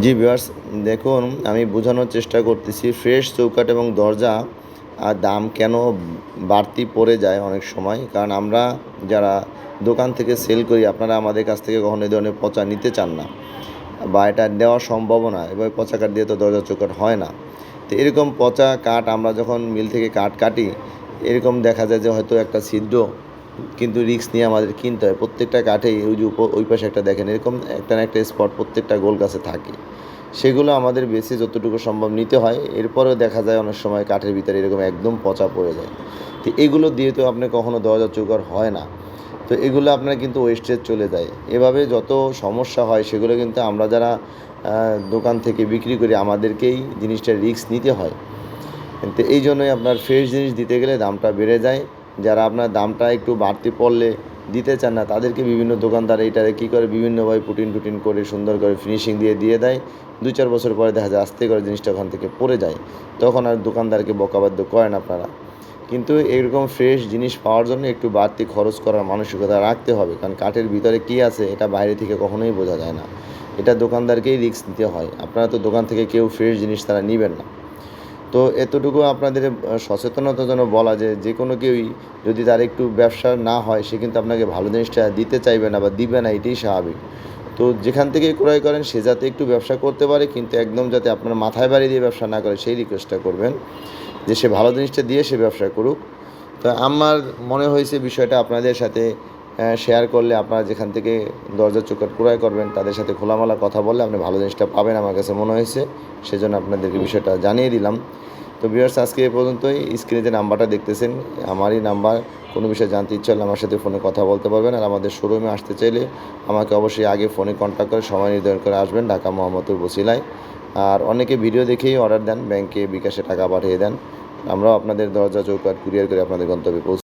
জি viewers, দেখুন, আমি বোঝানোর চেষ্টা করতেছি, ফ্রেশ চৌকাঠ এবং দরজা, আর দাম কেন বাড়তি পড়ে যায় অনেক সময়, কারণ আমরা যারা দোকান থেকে সেল করি, আপনারা আমাদের কাছ থেকে কখনো এই ধরনের পচা নিতে চান না, বা এটা দেওয়া সম্ভব না এবার পচা কাঠ দিয়ে তো দরজা চৌকাট হয় না। তো এরকম পচা কাঠ আমরা যখন মিল থেকে কাঠ কাটি, এরকম দেখা যায় যে হয়তো একটা ছিদ্র কিন্তু রিস্ক নিয়ে আমাদের কিনতে হয়। প্রত্যেকটা কাঠেই ওই যে ওই পাশে একটা দেখেন, এরকম একটা না একটা স্পট প্রত্যেকটা গোল গাছে থাকে। সেগুলো আমাদের বেশি যতটুকু সম্ভব নিতে হয়। এরপরেও দেখা যায় অনেক সময় কাঠের ভিতরে এরকম একদম পচা পড়ে যায়। তো এগুলো দিয়ে তো আপনি কখনো দরজা চৌকার হয় না। তো এগুলো আপনার কিন্তু ওয়েস্টেজ চলে যায়। এভাবে যত সমস্যা হয়, সেগুলো কিন্তু আমরা যারা দোকান থেকে বিক্রি করি, আমাদেরকেই জিনিসটা রিস্ক নিতে হয়। তো এই জন্যই আপনার ফ্রেশ জিনিস দিতে গেলে দামটা বেড়ে যায়। যারা আপনার দামটা একটু বাড়তি পড়লে দিতে চান না, তাদেরকে বিভিন্ন দোকানদার এইটারে কী করে বিভিন্নভাবে পুটিন টুটিন করে সুন্দর করে ফিনিশিং দিয়ে দিয়ে দেয়। দু চার বছর পরে দেখা যায় আস্তে করে জিনিসটা ওখান থেকে পড়ে যায়। তখন আর দোকানদারকে বকাবাদ্য করেন আপনারা। কিন্তু এরকম ফ্রেশ জিনিস পাওয়ার জন্য একটু বাড়তি খরচ করার মানসিকতা রাখতে হবে। কারণ কাঠের ভিতরে কী আছে, এটা বাইরে থেকে কখনোই বোঝা যায় না। এটা দোকানদারকেই রিস্ক নিতে হয়। আপনারা তো দোকান থেকে কেউ ফ্রেশ জিনিস তারা নেবেন না। তো এতটুকু আপনাদের আহ, সচেতনতার জন্য বলা যে যে কোনো কেউই যদি তার একটু ব্যবসা না হয় সে কিন্তু আপনাকে ভালো জিনিসটা দিতে চাইবে না বা দিবে না এটাই স্বাভাবিক। তো যেখান থেকে ক্রয় করেন সে যাতে একটু ব্যবসা করতে পারে কিন্তু একদম যাতে আপনার মাথায় বাড়ি দিয়ে ব্যবসা না করে সেই রিকোয়েস্টটা করবেন যে সে ভালো জিনিসটা দিয়ে সে ব্যবসা করুক। তো আমার মনে হয়েছে বিষয়টা আপনাদের সাথে শেয়ার করলে আপনারা যেখান থেকে দরজা চোখট ক্রয় করবেন, তাদের সাথে খোলামেলা কথা বললে আপনি ভালো জিনিসটা পাবেন আমার কাছে মনে হয়েছে। সেজন্য আপনাদেরকে বিষয়টা জানিয়ে দিলাম। তো ভিউয়ার্স আজকে এ পর্যন্তই। স্ক্রিনে যে নাম্বারটা দেখতেছেন, আমারই নাম্বার কোনো বিষয়ে জানতে ইচ্ছা হলে আমার সাথে ফোনে কথা বলতে পারবেন। আর আমাদের শোরুমে আসতে চাইলে আমাকে অবশ্যই আগে ফোনে কন্ট্যাক্ট করে, সময় নির্ধারণ করে আসবেন ঢাকা মোহাম্মদপুর বসিলায় আর অনেকে ভিডিও দেখেই অর্ডার দেন ব্যাংকে বিকাশে টাকা পাঠিয়ে দেন। আমরাও আপনাদের দরজা চৌকাট কুরিয়ার করে আপনাদের গন্তব্যে পৌঁছে